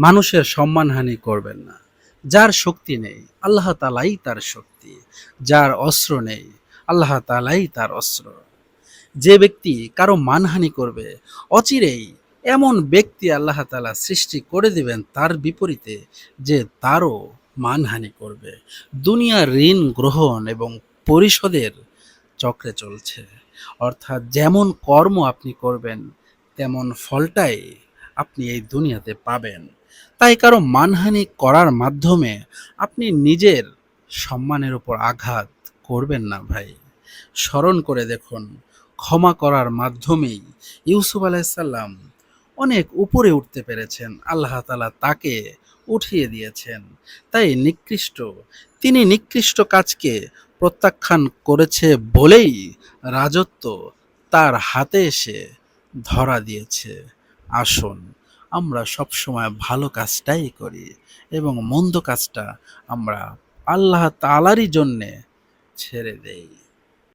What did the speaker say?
মানুষের সম্মানহানি করবেন না। যার শক্তি নেই, আল্লাহ তালাই তার শক্তি। যার অস্ত্র নেই, আল্লাহ তালাই তার অস্ত্র। যে ব্যক্তি কারও মানহানি করবে, অচিরেই এমন ব্যক্তি আল্লাহ তালা সৃষ্টি করে দিবেন তার বিপরীতে যে তারও মানহানি করবে। দুনিয়ার ঋণ গ্রহণ এবং পরিশোধের চক্রে চলছে। অর্থাৎ যেমন কর্ম আপনি করবেন, তেমন ফলটাই আপনি এই দুনিয়াতে পাবেন। তাই কারও মানহানি করার মাধ্যমে আপনি নিজের সম্মানের উপর আঘাত করবেন না ভাই। স্মরণ করে দেখুন, ক্ষমা করার মাধ্যমেই ইউসুফ আলাইসাল্লাম অনেক উপরে উঠতে পেরেছেন, আল্লাহ তালা তাকে উঠিয়ে দিয়েছেন। তাই নিকৃষ্ট, তিনি নিকৃষ্ট কাজকে প্রত্যাখ্যান করেছে বলেই রাজত্ব তার হাতে এসে ধরা দিয়েছে। আসুন। আমরা সবসময় ভালো কাজটাই করি এবং মন্দ কাজটা আমরা আল্লাহ তালারই জন্যে ছেড়ে দেই।